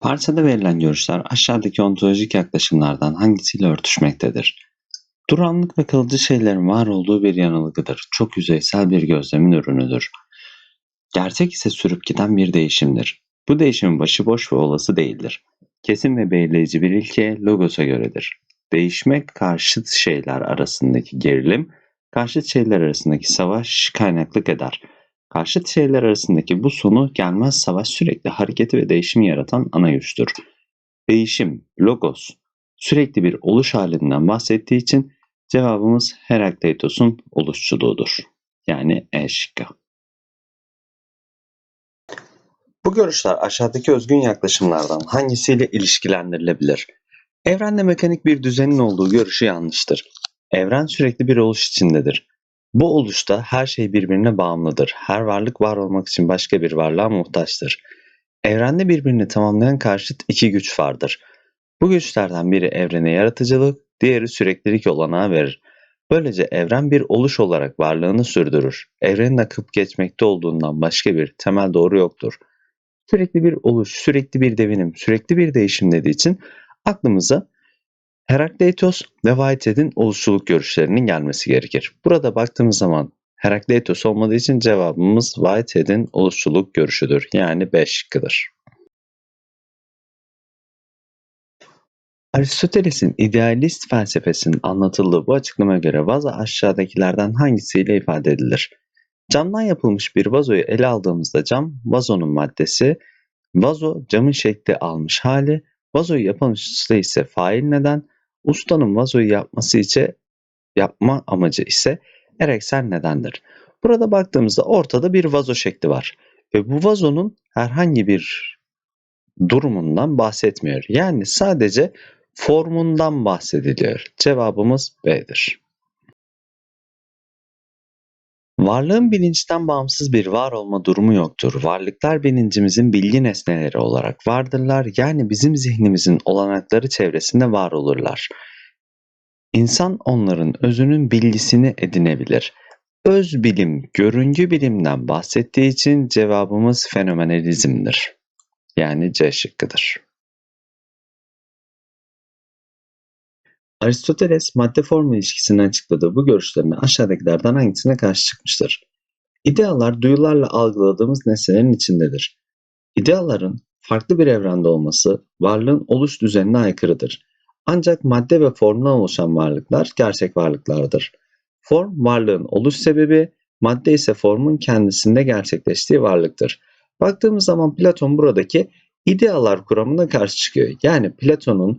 Parçada verilen görüşler aşağıdaki ontolojik yaklaşımlardan hangisiyle örtüşmektedir? Duranlık ve kalıcı şeylerin var olduğu bir yanılgıdır. Çok yüzeysel bir gözlemin ürünüdür. Gerçek ise sürüp giden bir değişimdir. Bu değişimin başıboş ve olası değildir. Kesin ve belirleyici bir ilke logosa göredir. Değişmek karşıt şeyler arasındaki gerilim, karşıt şeyler arasındaki savaş kaynaklık eder. Karşıt şeyler arasındaki bu sonu gelmez savaş sürekli hareketi ve değişimi yaratan ana güçtür. Değişim, logos, sürekli bir oluş halinden bahsettiği için cevabımız Herakleitos'un oluşçuluğudur. Yani E şıkkı. Bu görüşler aşağıdaki özgün yaklaşımlardan hangisiyle ilişkilendirilebilir? Evrende mekanik bir düzenin olduğu görüşü yanlıştır. Evren sürekli bir oluş içindedir. Bu oluşta her şey birbirine bağımlıdır. Her varlık var olmak için başka bir varlığa muhtaçtır. Evrende birbirini tamamlayan karşıt iki güç vardır. Bu güçlerden biri evrene yaratıcılık, diğeri süreklilik olanağı verir. Böylece evren bir oluş olarak varlığını sürdürür. Evrenin akıp geçmekte olduğundan başka bir temel doğru yoktur. Sürekli bir oluş, sürekli bir devinim, sürekli bir değişim dediği için aklımıza Herakleitos ve Whitehead'in oluşçuluk görüşlerinin gelmesi gerekir. Burada baktığımız zaman Herakleitos olmadığı için cevabımız Whitehead'in oluşçuluk görüşüdür. Yani B şıkkıdır. Aristoteles'in idealist felsefesinin anlatıldığı bu açıklamaya göre vazo aşağıdakilerden hangisiyle ifade edilir? Camdan yapılmış bir vazoyu ele aldığımızda cam, vazonun maddesi, vazo camın şekli almış hali, vazoyu yapan usta ise fail neden, ustanın vazoyu yapması için yapma amacı ise ereksel nedendir. Burada baktığımızda ortada bir vazo şekli var ve bu vazonun herhangi bir durumundan bahsetmiyor. Yani sadece formundan bahsediliyor. Cevabımız B'dir. Varlığın bilinçten bağımsız bir var olma durumu yoktur. Varlıklar bilincimizin bilgi nesneleri olarak vardırlar. Yani bizim zihnimizin olanakları çevresinde var olurlar. İnsan onların özünün bilgisini edinebilir. Öz bilim, görüngü bilimden bahsettiği için cevabımız fenomenalizmdir. Yani C şıkkıdır. Aristoteles madde form ilişkisini açıkladığı bu görüşlerini aşağıdakilerden hangisine karşı çıkmıştır? İdealar duyularla algıladığımız nesnelerin içindedir. İdeaların farklı bir evrende olması varlığın oluş düzenine aykırıdır. Ancak madde ve formdan oluşan varlıklar gerçek varlıklardır. Form varlığın oluş sebebi, madde ise formun kendisinde gerçekleştiği varlıktır. Baktığımız zaman Platon buradaki idealar kuramına karşı çıkıyor. Yani Platon'un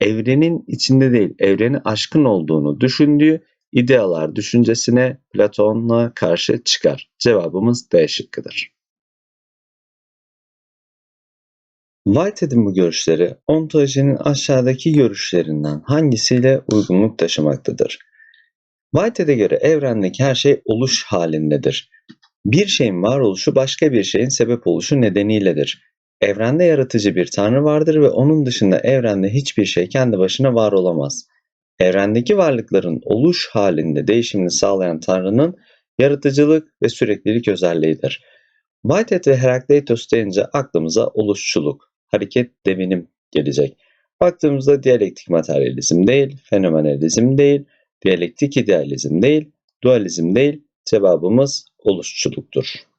evrenin içinde değil, evreni aşkın olduğunu düşündüğü idealar düşüncesine Platon'la karşı çıkar. Cevabımız D şıkkıdır. Whitehead'in bu görüşleri ontolojinin aşağıdaki görüşlerinden hangisiyle uygunluk taşımaktadır? Whitehead'e göre evrendeki her şey oluş halindedir. Bir şeyin varoluşu başka bir şeyin sebep oluşu nedeniyledir. Evrende yaratıcı bir tanrı vardır ve onun dışında evrende hiçbir şey kendi başına var olamaz. Evrendeki varlıkların oluş halinde değişimini sağlayan tanrının yaratıcılık ve süreklilik özelliğidir. Whitehead ve Herakleitos deyince aklımıza oluşçuluk, hareket, devinim gelecek. Baktığımızda diyalektik materyalizm değil, fenomenalizm değil, diyalektik idealizm değil, dualizm değil, cevabımız oluşçuluktur.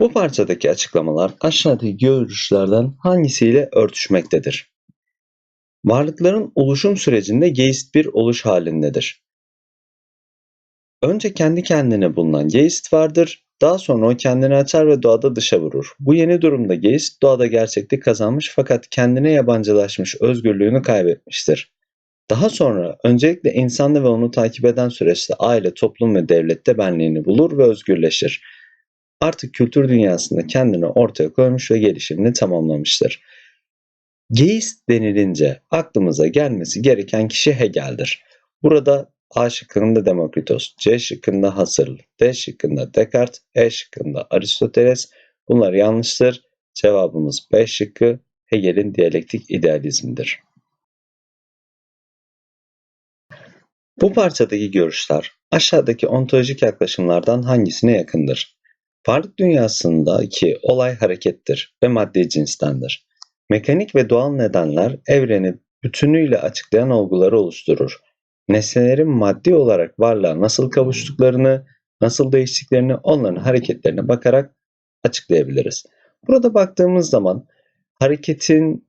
Bu parçadaki açıklamalar aşağıdaki görüşlerden hangisiyle örtüşmektedir? Varlıkların oluşum sürecinde geist bir oluş halindedir. Önce kendi kendine bulunan geist vardır, daha sonra o kendini açar ve doğada dışa vurur. Bu yeni durumda geist doğada gerçeklik kazanmış fakat kendine yabancılaşmış özgürlüğünü kaybetmiştir. Daha sonra öncelikle insanda ve onu takip eden süreçte aile, toplum ve devlette benliğini bulur ve özgürleşir artık kültür dünyasında kendini ortaya koymuş ve gelişimini tamamlamıştır. Geist denilince aklımıza gelmesi gereken kişi Hegel'dir. Burada A şıkkında Demokritos, C şıkkında Husserl, D şıkkında Descartes, E şıkkında Aristoteles. Bunlar yanlıştır. Cevabımız B şıkkı Hegel'in diyalektik idealizmidir. Bu parçadaki görüşler aşağıdaki ontolojik yaklaşımlardan hangisine yakındır? Varlık dünyasındaki olay harekettir ve maddi cinstendir. Mekanik ve doğal nedenler evreni bütünüyle açıklayan olguları oluşturur. Nesnelerin maddi olarak varlığa nasıl kavuştuklarını, nasıl değiştiklerini onların hareketlerine bakarak açıklayabiliriz. Burada baktığımız zaman hareketin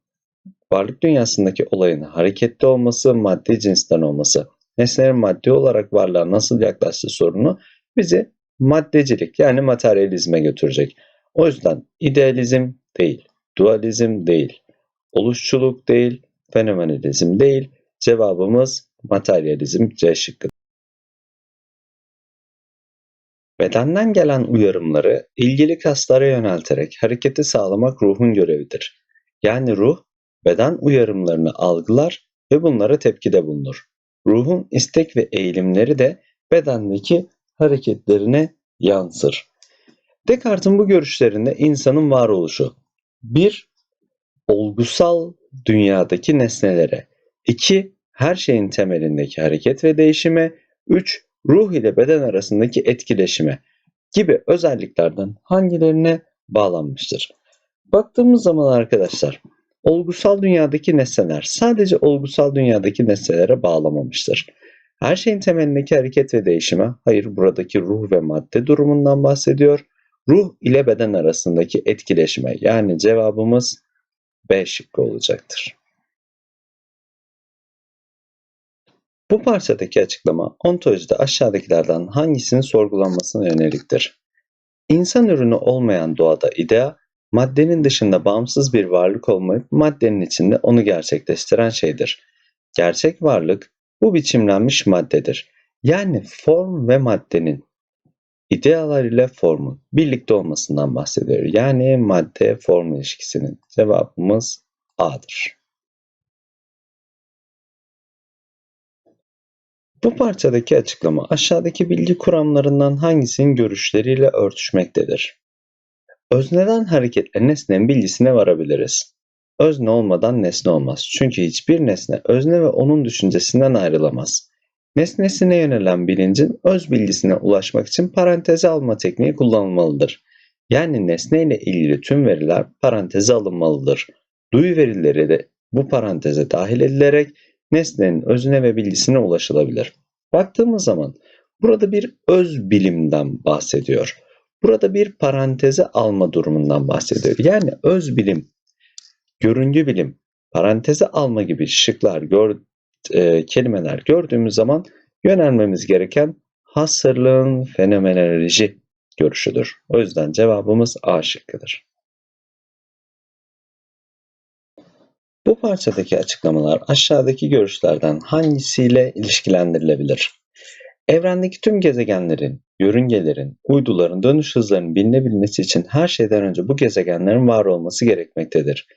varlık dünyasındaki olayın hareketli olması, maddi cinsten olması, nesnelerin maddi olarak varlığa nasıl yaklaştığı sorunu bizi maddecilik yani materyalizme götürecek. O yüzden idealizm değil, dualizm değil, oluşçuluk değil, fenomenalizm değil. Cevabımız materyalizm C şıkkı. Bedenden gelen uyarımları ilgili kaslara yönelterek hareketi sağlamak ruhun görevidir. Yani ruh beden uyarımlarını algılar ve bunlara tepkide bulunur. Ruhun istek ve eğilimleri de bedendeki hareketlerine yansır. Descartes'in bu görüşlerinde insanın varoluşu 1. Olgusal dünyadaki nesnelere 2. Her şeyin temelindeki hareket ve değişime 3. Ruh ile beden arasındaki etkileşime gibi özelliklerden hangilerine bağlanmıştır? Baktığımız zaman arkadaşlar olgusal dünyadaki nesneler sadece olgusal dünyadaki nesnelere bağlamamıştır. Her şeyin temelindeki hareket ve değişime, hayır buradaki ruh ve madde durumundan bahsediyor. Ruh ile beden arasındaki etkileşime yani cevabımız B şıkkı olacaktır. Bu parçadaki açıklama ontolojide aşağıdakilerden hangisinin sorgulanmasına yöneliktir? İnsan ürünü olmayan doğada idea, maddenin dışında bağımsız bir varlık olmayıp maddenin içinde onu gerçekleştiren şeydir. Gerçek varlık bu biçimlenmiş maddedir. Yani form ve maddenin idealar ile formun birlikte olmasından bahsediyor. Yani madde form ilişkisinin cevabımız A'dır. Bu parçadaki açıklama aşağıdaki bilgi kuramlarından hangisinin görüşleriyle örtüşmektedir? Özneden hareketle nesnenin bilgisine varabiliriz. Özne olmadan nesne olmaz. Çünkü hiçbir nesne özne ve onun düşüncesinden ayrılamaz. Nesnesine yönelen bilincin öz bilgisine ulaşmak için paranteze alma tekniği kullanılmalıdır. Yani nesne ile ilgili tüm veriler paranteze alınmalıdır. Duyu verileri de bu paranteze dahil edilerek nesnenin özüne ve bilgisine ulaşılabilir. Baktığımız zaman burada bir öz bilimden bahsediyor. Burada bir paranteze alma durumundan bahsediyor. Yani öz bilim görüngü bilim, paranteze alma gibi şıklar, gör, e, kelimeler gördüğümüz zaman yönelmemiz gereken hasırlığın fenomenoloji görüşüdür. O yüzden cevabımız A şıkkıdır. Bu parçadaki açıklamalar aşağıdaki görüşlerden hangisiyle ilişkilendirilebilir? Evrendeki tüm gezegenlerin, yörüngelerin, uyduların dönüş hızlarının bilinebilmesi için her şeyden önce bu gezegenlerin var olması gerekmektedir.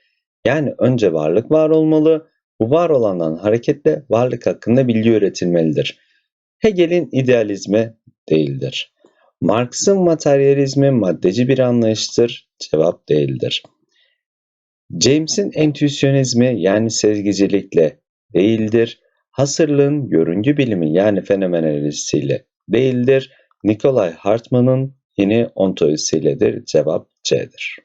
Yani önce varlık var olmalı, bu var olandan hareketle varlık hakkında bilgi üretilmelidir. Hegel'in idealizmi değildir. Marx'ın materyalizmi maddeci bir anlayıştır, cevap değildir. James'in entüisyonizmi yani sezgicilikle değildir. Husserl'ın görüncü bilimi yani fenomenalistisiyle değildir. Nikolay Hartmann'ın yeni ontolojisiyledir. Cevap C'dir.